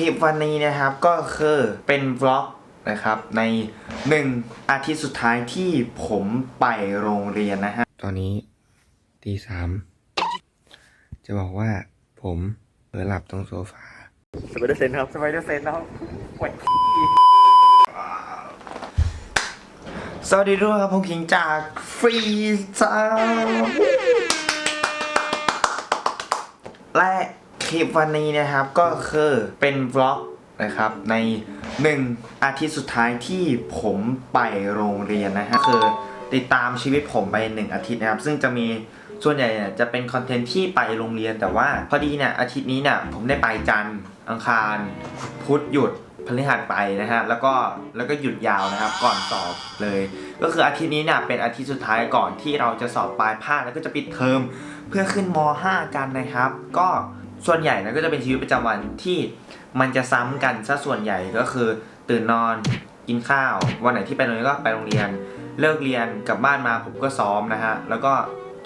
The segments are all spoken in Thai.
ลิปวันนี้นะครับก็คือเป็นวล็อกนะครับในหนึ่งอาทิตย์สุดท้ายที่ผมไปโรงเรียนนะฮะ ตอนนี้ตีสามจะบอกว่าผมเผลอหลับตรงโซฟาสไปเดอร์เซนครับสไปเดอร์เซนนะครับปวดสวัสดีด้วยครับผมคิงจากฟรีซ่าและ คลิปวันนี้นะครับก็คือเป็นวล็อกนะครับในหนึ่งอาทิตย์สุดท้ายที่ผมไปโรงเรียนนะฮะคือติดตามชีวิตผมไปหนึ่งอาทิตย์นะครับ ซึ่งจะมีส่วนใหญ่เนี่ยจะเป็นคอนเทนต์ที่ไปโรงเรียนแต่ว่าพอดีเนี่ยอาทิตย์นี้เนี่ยผมได้ไปจันทร์อังคาร พุธหยุดพฤหัสไปนะฮะแล้วก็แล้วก็หยุดยาวนะครับก่อนสอบเลย ก็คืออาทิตย์นี้เนี่ยเป็นอาทิตย์สุดท้ายก่อนที่เราจะสอบปลายภาคแล้วก็จะปิดเทอมเพื่อขึ้นม .5 กันนะครับ ก็ ส่วนใหญ่นะก็จะเป็นชีวิตประจำวันที่มันจะซ้ำกันซะส่วนใหญ่ก็คือ ตื่นนอนกินข้าว วันไหนที่ไปโรงเรียนก็ไปโรงเรียน เลิกเรียนกลับบ้านมาผมก็ซ้อมนะฮะแล้วก็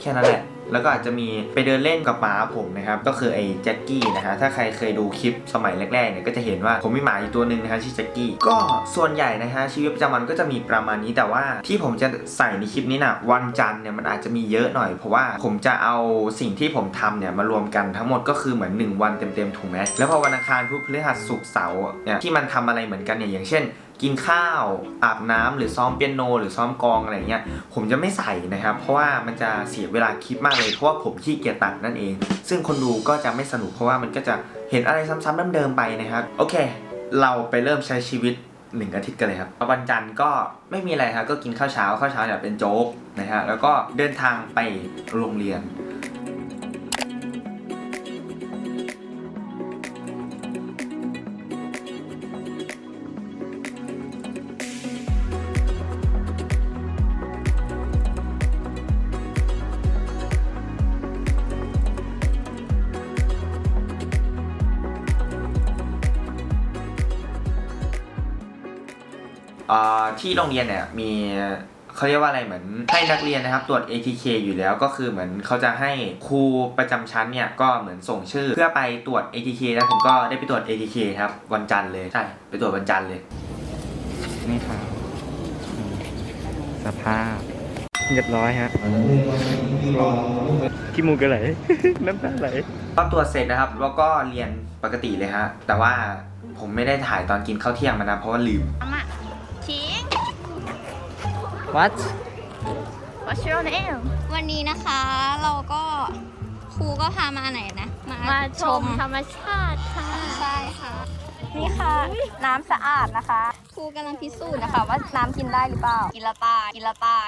แค่นั้นแหละ แล้วก็อาจจะมีไปเดินเล่นกับหมาผมนะครับ ก็คือไอ้แจ็คกี้นะฮะ ถ้าใครเคยดูคลิปสมัยแรกๆเนี่ยก็จะเห็นว่าผมมีหมาอยู่ตัวหนึ่งนะฮะชื่อแจ็คกี้ ก็ส่วนใหญ่นะฮะชีวิตประจำวันก็จะมีประมาณนี้แต่ว่าที่ผมจะใส่ในคลิปนี้นะวันจันทร์เนี่ยมันอาจจะมีเยอะหน่อย เพราะว่าผมจะเอาสิ่งที่ผมทำเนี่ยมารวมกันทั้งหมดก็คือเหมือน 1 วันเต็มๆถูกไหมแล้วพอวันอังคารพุธพฤหัสศุกร์เสาร์เนี่ยที่มันทำอะไรเหมือนกันเนี่ยอย่างเช่น กินข้าวอาบน้ำหรือซ้อมเปียโน หรือซ้อมกองอะไรเงี้ยผมจะไม่ใส่นะครับ เพราะว่ามันจะเสียเวลาคลิปมากเลยเพราะว่าผมขี้เกียจตัดนั่นเอง ซึ่งคนดูก็จะไม่สนุกเพราะว่ามันก็จะเห็นอะไรซ้ำๆเดิมๆไปนะครับโอเค เราไปเริ่มใช้ชีวิตหนึ่งอาทิตย์กันเลยครับวันจันทร์ก็ไม่มีอะไรครับก็กินข้าวเช้าข้าวเช้าเนี่ยเป็นโจ๊กนะฮะแล้วก็เดินทางไปโรงเรียน ที่โรงเรียนเนี่ยมีเขาเรียกว่าอะไรเหมือนให้นักเรียนนะครับตรวจ ATK อยู่แล้วก็คือเหมือนเขาจะให้ครูประจำชั้นเนี่ยก็เหมือนส่งชื่อ เพื่อไปตรวจ ATK แล้วผมก็ได้ไปตรวจ ATK ครับวันจันทร์เลยใช่ไปตรวจวันจันทร์เลยนี่ครับสภาพเรียบร้อยฮะขี้มูกกันไหลน้ำตาไหลก็ตรวจเสร็จนะครับ แล้วก็เรียนปกติเลยฮะแต่ว่าผมไม่ได้ถ่ายตอนกินข้าวเที่ยงมานะเพราะว่าลืมอาม่าชิง What What's your name วันนี้นะคะเราก็ครูก็พามาไหนนะ มาชมธรรมชาติค่ะ ใช่ค่ะ นี่ค่ะ น้ำสะอาดนะคะ ครูกำลังพิสูจน์นะคะ ว่าน้ำกินได้หรือเปล่า กินละตายกินละตาย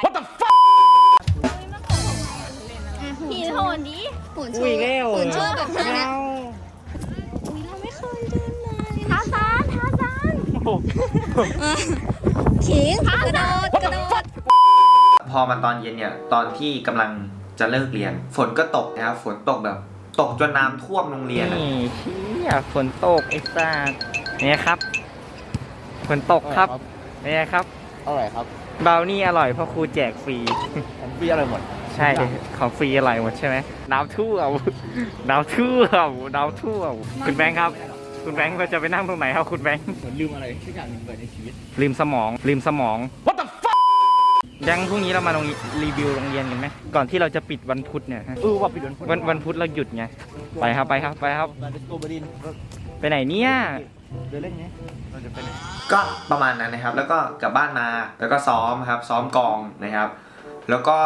ผีโหนดิหุ่นอุ้ชูยแล้วหุ่นชูแบบนี้นะอุ้ยเราไม่เคยเดินมาเลยทาซานทาซานขิงกระโดดกระโดดพ อมาตอนเย็นเนี่ยตอนที่กำลังจะเลิกเรียน ฝนก็ตกนะครับฝนตกแบบ ตกจนน้ำท่วมโรงเรียนอะนี่เชี่ยฝนตกไอ้สัสเนี่ยครับฝนตกครับเนี่ยครับอร่อยครับเบานี่อร่อยเพราะครูแจกฟรีผมฟรีอร่อยหมด ใช่ของฟรีอร่อยหมดใช่ไหมน้ำท่วมน้ำท่วมน้ำท่วมคุณแบงค์ครับ คุณแบงค์เราจะไปนั่งตรงไหนครับคุณแบงค์เหมือนลืมอะไรสักอย่างหนึ่งไปในชีวิต ลืมสมอง ลืมสมอง What the fuck ยังพรุ่งนี้เรามาลงรีวิวโรงเรียนกันไหมก่อนที่เราจะปิดวันพุธเนี่ยฮะเออว่าไปเดินวันวันพุธเราหยุดไงไปครับไปครับไปครับการเดินโกบดินไปไหนเนี่ย เดินเล่นไงเราจะไปไหนก็ประมาณนั้นนะครับ แล้วก็กลับบ้านมา แล้วก็ซ้อมครับ ซ้อมกองนะครับ แล้วก็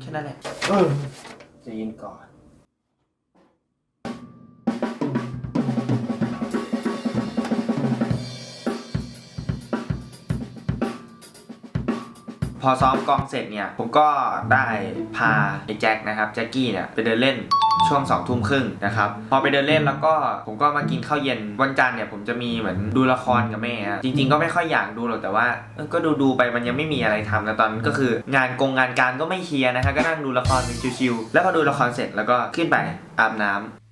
แค่นั้นแหละ เออจะยินก่อน อซ้อมกองเสร็จเนี่ย ผมก็ได้พาไอ้แจ็คนะครับแจ็คกี้เนี่ยไปเดินเล่นช่วงสองทุ่มครึ่งนะครับ พอไปเดินเล่นแล้วก็ผมก็มากินข้าวเย็นวันจันทร์เนี่ยผมจะมีเหมือนดูละครกับแม่จริง ๆ ก็ไม่ค่อยอยากดูหรอกแต่ว่าก็ดูดูๆไปมันยังไม่มีอะไรทำนะตอนก็คืองานกงงานการก็ไม่เคลียร์นะฮะก็นั่งดูละครชิวๆแล้วพอดูละครเสร็จแล้วก็ขึ้นไปอาบน้ำ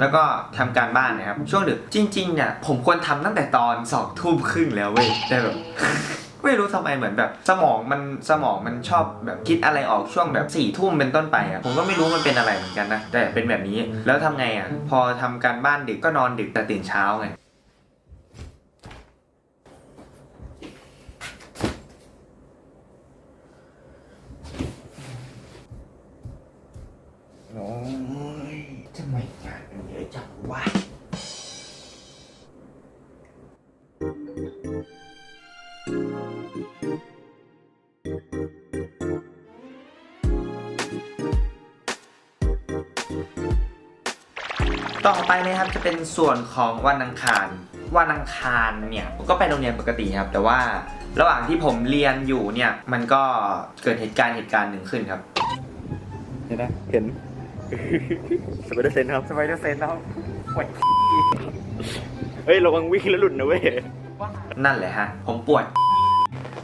แล้วก็ทำการบ้านนะครับ ช่วงดึกจริงๆเนี่ยผมควรทำตั้งแต่ตอนสองทุ่มครึ่งแล้วเว้ยแต่แบบไม่รู้ทำไมเหมือนแบบ สมองมันสมองมันชอบแบบคิดอะไรออกช่วงแบบสี่ทุ่มเป็นต้นไปอะผมก็ไม่รู้มันเป็นอะไรเหมือนกันนะแต่เป็นแบบนี้แล้วทำไงอะพอทำการบ้านดึกก็นอนดึกแต่ตื่นเช้าไง ต่อไปนะครับจะเป็นส่วนของวันอังคาร วันอังคารเนี่ยผมก็ไปโรงเรียนปกติครับ แต่ว่าระหว่างที่ผมเรียนอยู่เนี่ยมันก็เกิดเหตุการณ์เหตุการณ์หนึ่งขึ้นครับ เห็นไหมเห็นสไปเดอร์เซนครับสไปเดอร์เซนครับโอ้ยเฮ้ยระวังวิ่งแล้วหลุดนะเว้ยนั่นแหละฮะ ผมปวด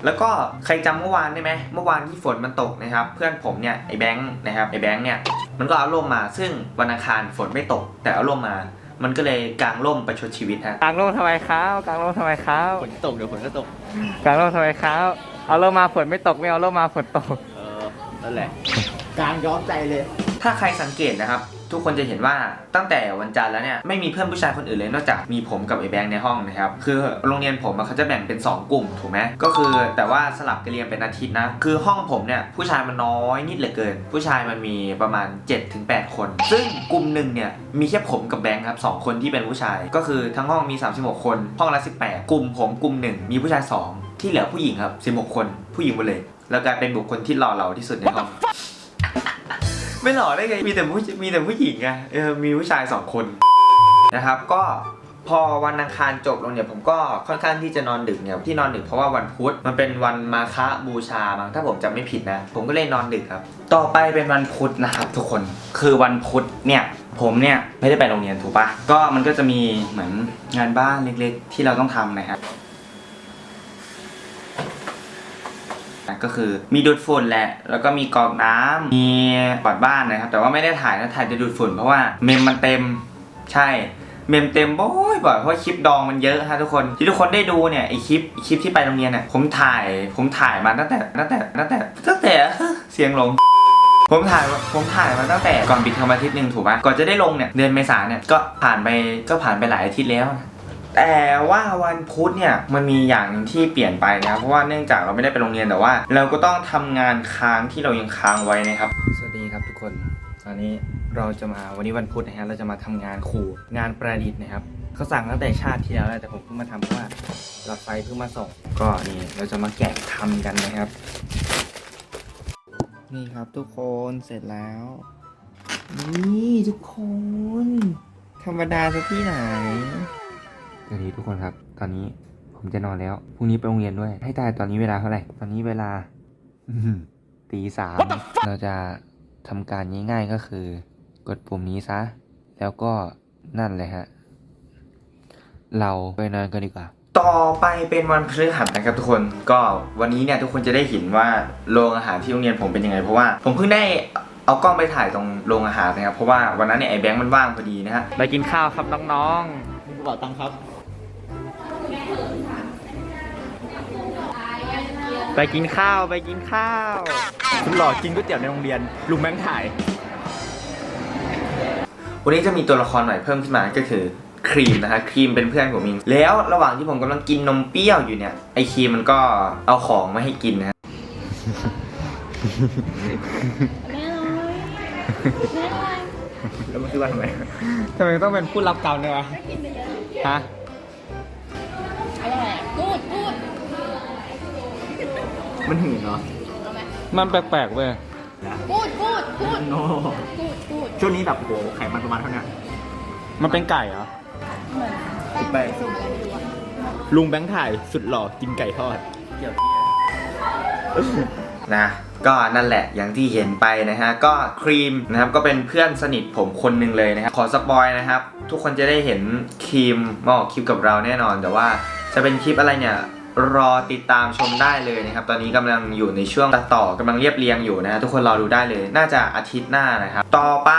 แล้วก็ใครจำเมื่อวานได้ไหมเมื่อวานที่ฝนมันตกนะครับ เพื่อนผมเนี่ยไอ้แบงค์นะครับไอ้แบงค์เนี่ย มันก็เอาร่มมา ซึ่งวันอังคารฝนไม่ตก แต่เอาร่มมา มันก็เลยกางร่มประชดชีวิตฮะกลางร่มทำไมครับกลางร่มทำไมครับฝนตกเดี๋ยวฝนก็ตก กลางร่มทำไมครับเอาร่มมาฝนไม่ตกไม่เอาร่มมาฝนตก เออ นั่นแหละกลางย้อมใจเลย ถ้าใครสังเกตนะครับ ทุกคนจะเห็นว่าตั้งแต่วันจันทร์แล้วเนี่ยไม่มีเพื่อนผู้ชายคนอื่นเลยนอกจากมีผมกับไอ้แบงค์ในห้องนะครับคือโรงเรียนผมอะเขาจะแบ่งเป็น 2 กลุ่มถูกไหมก็คือแต่ว่าสลับกันเรียนเป็นอาทิตย์นะคือห้องผมเนี่ยผู้ชายมันน้อยนิดเหลือเกิน ผู้ชายมันมีประมาณ 7-8 คน ซึ่งกลุ่มหนึ่งเนี่ยมีแค่ผมกับแบงค์ครับสองคนที่เป็นผู้ชาย ก็คือทั้งห้องมี 36 คน ห้องละ 18 กลุ่มผมกลุ่มหนึ่งมีผู้ชาย 2 ที่เหลือผู้หญิงครับ16 คน ผู้หญิงหมดเลย แล้วกลายเป็นบุคคลที่หล่อเหลาที่สุดในห้อง ไม่หล่อได้ไง มีแต่ผู้มีแต่ผู้หญิงไงเออมีผู้ชายสองคนนะครับ ก็พอวันอังคารจบลงเนี่ยผมก็ค่อนข้างที่จะนอนดึกเนี่ยที่นอนดึกเพราะว่าวันพุธมันเป็นวันมาฆบูชามั้งถ้าผมจำไม่ผิดนะ ผมก็เลยนอนดึกครับ ต่อไปเป็นวันพุธนะครับทุกคนคือวันพุธเนี่ยผมเนี่ยไม่ได้ไปโรงเรียนถูกปะก็มันก็จะมีเหมือนงานบ้านเล็กๆ ที่เราต้องทำนะครับ ก็คือมีดูดฝุ่นแหละ แล้วก็มีกรอกน้ำมีกวาดบ้านนะครับ แต่ว่าไม่ได้ถ่ายนะถ่ายจะดูดฝุ่นเพราะว่าเมมมันเต็มใช่เมมเต็มบ่อยบ่อยเพราะคลิปดองมันเยอะฮะทุกคนที่ทุกคนได้ดูเนี่ยไอคลิปคลิปที่ไปโรงเรียนเนี่ยผมถ่ายผมถ่ายมาตั้งแต่ตั้งแต่ตั้งแต่ตั้งแต่เสียงลง ผมถ่ายผมถ่ายมาตั้งแต่ก่อนปิดเทอมอาทิตย์หนึ่งถูกปะก่อนจะได้ลงเนี่ยเดือนเมษาเนี่ยก็ผ่านไปก็ผ่านไปหลายอาทิตย์แล้ว แต่ว่าวันพุธเนี่ยมันมีอย่างหนึ่งที่เปลี่ยนไปนะครับเพราะว่าเนื่องจากเราไม่ได้ไปโรงเรียนแต่ว่า เราก็ต้องทำงานค้างที่เรายังค้างไว้นะครับ สวัสดีครับทุกคนตอนนี้เราจะมาวันนี้วันพุธนะฮะเราจะมาทำงานครูงานประดิษฐ์นะครับเขาสั่งตั้งแต่ชาติที่แล้วแหละแต่ผมเพิ่งมาทำเพราะว่าหลอดไฟเพิ่งมาส่ง ก็นี่เราจะมาแกะทำกันนะครับ นี่ครับทุกคนเสร็จแล้ว นี่ทุกคน ธรรมดาซะที่ไหน สวัสดีทุกคนครับ ตอนนี้ผมจะนอนแล้ว พรุ่งนี้ไปโรงเรียนด้วย ให้ตายตอนนี้เวลาเท่าไหร่ ตอนนี้เวลาอื้อหือตีสามเราจะทำการง่ายๆก็คือ กดปุ่มนี้ซะ แล้วก็นั่นเลยฮะ เราไปนอนกันดีกว่า ต่อไปเป็นวันพฤหัสนะครับทุกคน ก็วันนี้เนี่ยทุกคนจะได้เห็นว่าโรงอาหารที่โรงเรียนผมเป็นยังไง เพราะว่าผมเพิ่งได้เอากล้องไปถ่ายตรงโรงอาหารนะครับ เพราะว่าวันนั้นเนี่ยไอ้แบงค์มันว่างพอดีนะฮะ ไปกินข้าวครับน้องมีกระเป๋าตังค์ครับ ไปกินข้าวไปกินข้าวคุณหล่อกินก๋วยเตี๋ยวในโรงเรียนลุงแบงค์ถ่าย วันนี้จะมีตัวละครใหม่เพิ่มขึ้นมาก็คือครีมนะฮะครีมเป็นเพื่อนผมเองแล้วระหว่างที่ผมกำลังกินนมเปรี้ยวอยู่เนี่ยไอครีมมันก็เอาของมาให้กินนะฮะแม่เลยแม่เลยแล้วมันคือว่าทำไมทำไมต้องเป็นผู้รับกรรมด้วยวะกินไปเยอะฮะ มันหืนเนาะมันแปลกๆเว้ยกูดกูดกูดโนกูดกูดช่วงนี้แบบโหไขมันประมาณเท่านี้มันเป็นไก่เหรอ เหมือนแป้งแป้งไปสุ่มกันดูอะลุงแบงค์ถ่ายสุดหล่อกินไก่ทอด เกี่ยวนะก็นั่นแหละอย่างที่เห็นไปนะฮะ ก็ครีมนะครับก็เป็นเพื่อนสนิทผมคนหนึ่งเลยนะครับ ขอสปอยนะครับ ทุกคนจะได้เห็นครีมมาออกคลิปกับเราแน่นอน แต่ว่าจะเป็นคลิปอะไรเนี่ย รอติดตามชมได้เลยนะครับ ตอนนี้กำลังอยู่ในช่วงตัดต่อกำลังเรียบเรียงอยู่นะฮะทุกคนรอดูได้เลย น่าจะอาทิตย์หน้านะครับ ต่อไป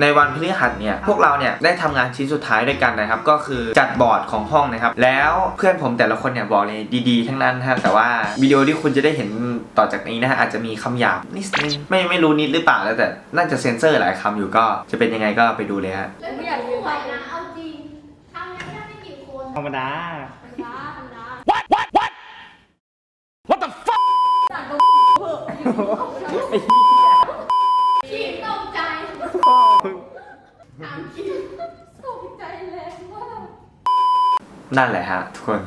ในวันพฤหัสเนี่ยพวกเราเนี่ยได้ทำงานชิ้นสุดท้ายด้วยกันนะครับ ก็คือจัดบอร์ดของห้องนะครับ แล้วเพื่อนผมแต่ละคนเนี่ยบอกเลยดีๆ ทั้งนั้นนะฮะแต่ว่าวิดีโอที่คุณจะได้เห็นต่อจากนี้นะฮะอาจจะมีคำหยาบนิดนึงไม่ไม่รู้นิดหรือเปล่าแล้วแต่น่าจะเซ็นเซอร์หลายคำอยู่ก็จะเป็นยังไงก็ไปดูเลยฮะไม่อยากยืนไหวนะเอาจริงทำงั้นแค่ไม่กี่คนธรรมดาธรรมดาธรรมดา What What What What the fuck สั่นตัวเพิ่มขีมตกใจถามขีมตกใจแรงมากนั่นแหละฮะทุกคน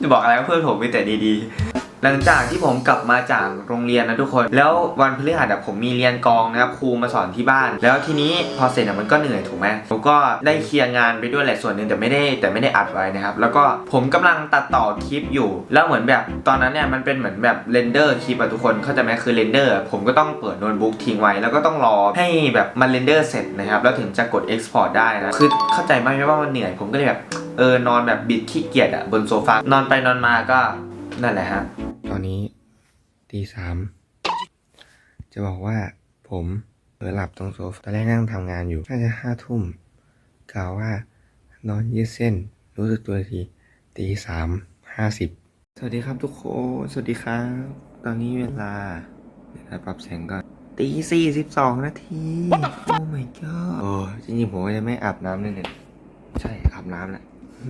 จะบอกอะไรก็เพื่อนผมมีแต่ดีๆ หลังจากที่ผมกลับมาจากโรงเรียนนะทุกคน แล้ววันพฤหัสผมมีเรียนกองนะครับครูมาสอนที่บ้าน แล้วทีนี้พอเสร็จมันก็เหนื่อยถูกไหมผมก็ได้เคลียร์งานไปด้วยแหละส่วนหนึ่งแต่ไม่ได้แต่ไม่ได้อัดไว้นะครับ แล้วก็ผมกำลังตัดต่อคลิปอยู่ แล้วเหมือนแบบตอนนั้นเนี่ยมันเป็นเหมือนแบบเรนเดอร์คลิปอะทุกคนเข้าใจไหมคือเรนเดอร์ผมก็ต้องเปิดโน้ตบุ๊กทิ้งไว้ แล้วก็ต้องรอให้แบบมันเรนเดอร์เสร็จนะครับแล้วถึงจะกด Export ได้นะคือเข้าใจไหมว่ามันเหนื่อย ผมก็เลยแบบเออนอนแบบบิดขี้เกียจอะบนโซฟานอนไปนอนมาก็นั่นแหละฮะ นี้ตีสามจะบอกว่าผมเผลอหลับตรงโซฟาตอนแรกนั่งทำงานอยู่น่าจะห้าทุ่มกล่าวว่านอนยืดเส้น รู้สึกตัวทีตีสามห้าสิบสวัสดีครับทุกคน สวัสดีครับ ตอนนี้เวลาเดี๋ยวปรับแสงก่อนตีสี่สิบสองนาที โอ้ my god โอ้จริงๆ ผมก็จะไม่อาบน้ำเลยเนี่ยใช่อาบน้ำแหละ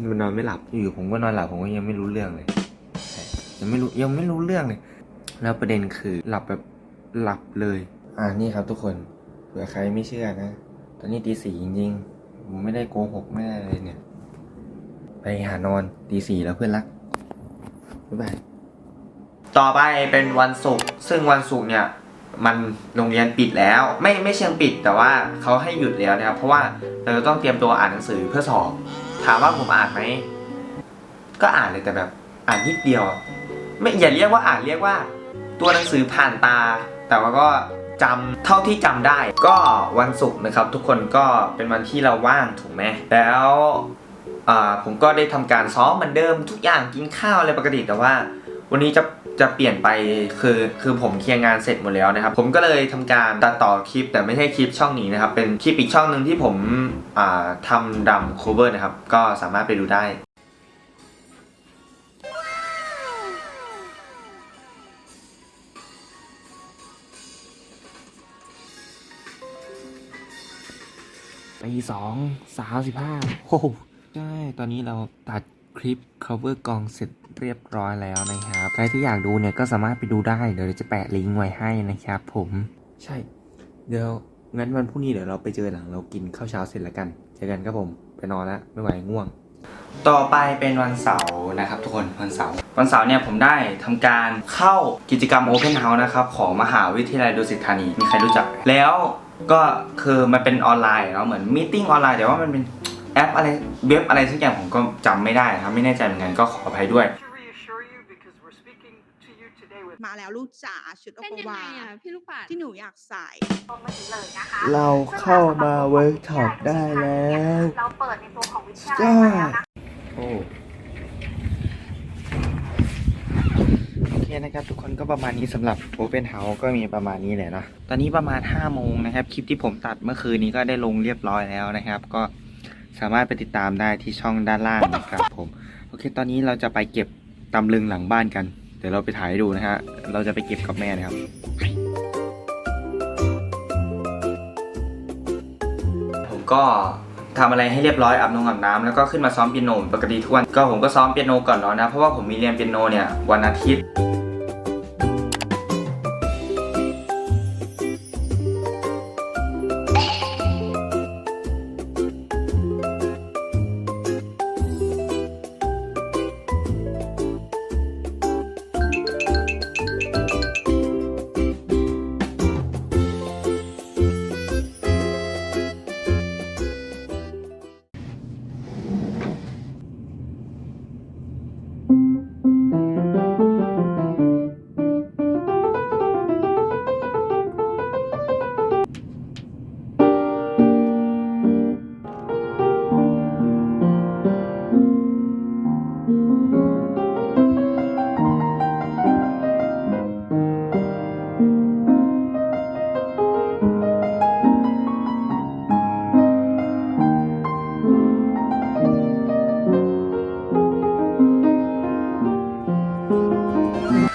มันนอนไม่หลับอยู่ๆผมก็นอนหลับผมก็ยังไม่รู้เรื่องเลย ยังไม่รู้ยังไม่รู้เรื่องเลย แล้วประเด็นคือหลับแบบหลับเลย อ่านี่ครับทุกคนเผื่อใครไม่เชื่อนะ ตอนนี้ตีสี่จริงๆผมไม่ได้โกหกไม่ได้เลยเนี่ย ไปหานอนตีสี่แล้วเพื่อนรักบ๊ายบายต่อไปเป็นวันศุกร์ซึ่งวันศุกร์เนี่ยมันโรงเรียนปิดแล้ว ไม่ไม่เชิงปิดแต่ว่าเขาให้หยุดแล้วนะครับ เพราะว่าเราจะต้องเตรียมตัวอ่านหนังสือเพื่อสอบ ถามว่าผมอ่านไหมก็อ่านเลยแต่แบบอ่านนิดเดียวอะ ไม่อย่าเรียกว่าอ่านเรียกว่า ตัวหนังสือผ่านตา แต่ว่าก็จำเท่าที่จำได้ ก็วันศุกร์นะครับ ทุกคนก็เป็นวันที่เราว่างถูกไหมแล้วอ่าผมก็ได้ทำการซ้อมเหมือนเดิมทุกอย่างกินข้าวอะไรปกติแต่ว่า วันนี้จะจะเปลี่ยนไปคือคือผมเคลียร์งานเสร็จหมดแล้วนะครับ ผมก็เลยทำการตัดต่อคลิปแต่ไม่ใช่คลิปช่องนี้นะครับ เป็นคลิปอีกช่องหนึ่งที่ผมอ่าทำดำโคเวอร์นะครับ ก็สามารถไปดูได้ ปีสองสามสิบห้าโอ้โหใช่ ตอนนี้เราตัดคลิป cover กองเสร็จเรียบร้อยแล้วนะครับ ใครที่อยากดูเนี่ยก็สามารถไปดูได้ เดี๋ยวเราจะแปะลิงก์ไว้ให้นะครับผม ใช่ เดี๋ยวงั้นวันพรุ่งนี้เดี๋ยวเราไปเจอหลังเรากินข้าวเช้าเสร็จแล้วกัน เจอกันครับผม ไปนอนแล้วไม่ไหวง่วง ต่อไปเป็นวันเสาร์นะครับทุกคนวันเสาร์วันเสาร์เนี่ยผมได้ทำการเข้ากิจกรรม Open House นะครับของมหาวิทยาลัยดุสิตธานี มีใครรู้จัก แล้ว ก็คือมันเป็นออนไลน์เนาะเหมือนมีติ้งออนไลน์แต่ว่ามันเป็นแอปอะไรเว็บอะไรสักอย่างผมก็จำไม่ได้นะครับไม่แน่ใจเหมือนกันก็ขออภัยด้วย to reassure you because we're speaking to you today with มาแล้วลูกจ๋าชุดโอเป็นโกยังไงวาอะพี่ลูกปัดที่หนูอยากใส่ เราเข้ามาเวิร์กช็อปได้แล้ว เราเปิดในตัวของวิทยาลัยมาแล้วนะคะโอ้โอเคนะครับทุกคนก็ประมาณนี้สำหรับ Open House ก็มีประมาณนี้แหละเนาะตอนนี้ประมาณ5โมงนะครับ คลิปที่ผมตัดเมื่อคืนนี้ก็ได้ลงเรียบร้อยแล้วนะครับ ก็สามารถไปติดตามได้ที่ช่องด้านล่างนะครับผมโอเคตอนนี้เราจะไปเก็บตำลึงหลังบ้านกันเดี๋ยวเราไปถ่ายดูนะฮะเราจะไปเก็บกับแม่นะครับผมก็ทำอะไรให้เรียบร้อยอาบนงอาบน้ำแล้วก็ขึ้นมาซ้อมเปียโนปกติทุกวันก็ผมก็ซ้อมเปียโนก่อนนอนนะเพราะว่าผมมีเรียนเปียโนเนี่ยวันอาทิตย์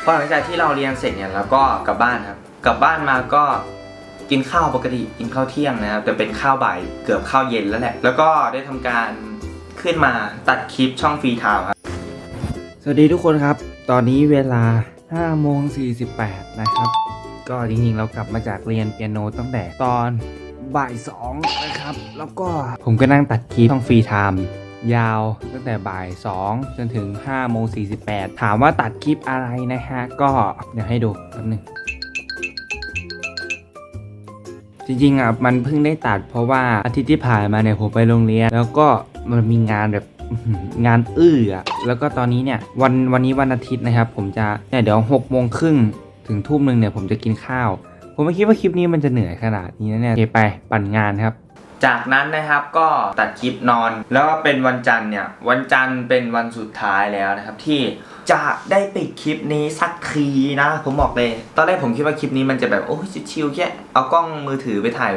พอหลังจากที่เราเรียนเสร็จเนี่ยเราก็กลับบ้านครับกลับบ้านมาก็กินข้าวปกติกินข้าวเที่ยงนะครับแต่เป็นข้าวบ่ายเกือบข้าวเย็นแล้วแหละ แล้วก็ได้ทำการขึ้นมาตัดคลิปช่องฟรีทาวครับ สวัสดีทุกคนครับ ตอนนี้เวลา5โมง48 นะครับ ก็จริงๆ เรากลับมาจากเรียนเปียโนตั้งแต่ตอนบ่าย2นะครับ แล้วก็ผมก็นั่งตัดคลิปช่องฟรีไทม์ ยาวตั้งแต่บ่าย 2 จนถึง5โมง48 ถามว่าตัดคลิปอะไรนะฮะ ก็เดี๋ยวให้ดูแป๊บหนึงจริงๆอะมันเพิ่งได้ตัดเพราะว่าอาทิตย์ที่ผ่านมาเนี่ยผมไปโรงเรียน แล้วก็มันมีงานแบบงานอื้ออะแล้วก็ตอนนี้เนี่ยวันวันนี้วันอาทิตย์นะครับ ผมจะเนี่ยเดี๋ยวหกโมงครึ่งถึงทุ่มหนึ่งเนี่ยผมจะกินข้าว ผมไม่คิดว่าคลิปนี้มันจะเหนื่อยขนาดนี้นะเนี่ยไปปั่นงานครับ จากนั้นนะครับก็ตัดคลิปนอน แล้วก็เป็นวันจันทร์เนี่ยวันจันทร์เป็นวันสุดท้ายแล้วนะครับที่จะได้ปิดคลิปนี้สักทีนะ ผมบอกเลย ตอนแรกผมคิดว่าคลิปนี้มันจะแบบโอ้ยชิวๆแค่เอากล้องมือถือไปถ่าย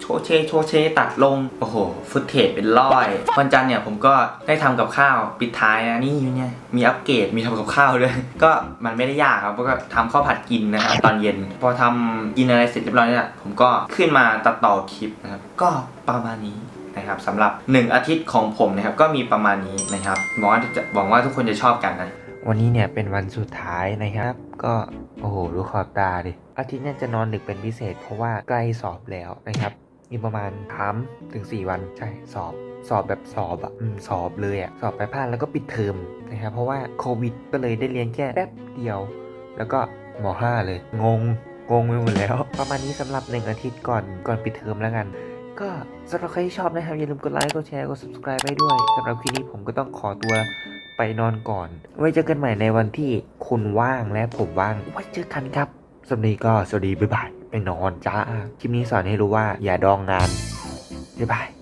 โชว์เชโชว์เชตัดลง โอ้โห ฟุตเทจเป็นร้อย วันจันทร์เนี่ยผมก็ได้ทำกับข้าวปิดท้ายนะนี่เนี่ยมีอัปเกรดมีทำกับข้าวด้วย ก็มันไม่ได้ยากครับก็ทำข้าวผัดกินนะครับตอนเย็น พอทำกินอะไรเสร็จเรียบร้อยเนี่ยผมก็ขึ้นมาตัดต่อคลิปนะครับก็ประมาณนี้นะครับสำหรับ 1 อาทิตย์ของผมนะครับก็มีประมาณนี้นะครับหวังว่าจะหวังว่าทุกคนจะชอบกันนะวันนี้เนี่ยเป็นวันสุดท้ายนะครับ ก็โอ้โหดูขอบตาดิอาทิตย์นี่ยจะนอนดึกเป็นพิเศษ เพราะว่าใกล้สอบแล้วนะครับ อีกประมาณ3ถึง4วันใช่สอบสอบแบบสอบอะสอบเลยอะสอบไปพลาดแล้วก็ปิดเทอมนะครับเพราะว่าโควิดก็เลยได้เรียนแค่แป๊บเดียว แล้วก็ม5เลย งงงงไปหมดแล้ว ประมาณนี้สำหรับหนึ่งอาทิตย์ก่อนก่อนปิดเทอมแล้วกัน ก็สำหรับใครที่ชอบนะครับอย่าลืมกดไลค์กดแชร์กด subscribe ไปด้วยสำหรับคลิปนี้ผมก็ต้องขอตัวไปนอนก่อน ไว้เจอกันใหม่ในวันที่คุณว่างและผมว่างไว้เจอกันครับสำหรับนี้ก็สวัสดีบ๊ายบาย ไปนอนจ้า คลิปนี้สอนให้รู้ว่าอย่าดองงานบ๊ายบาย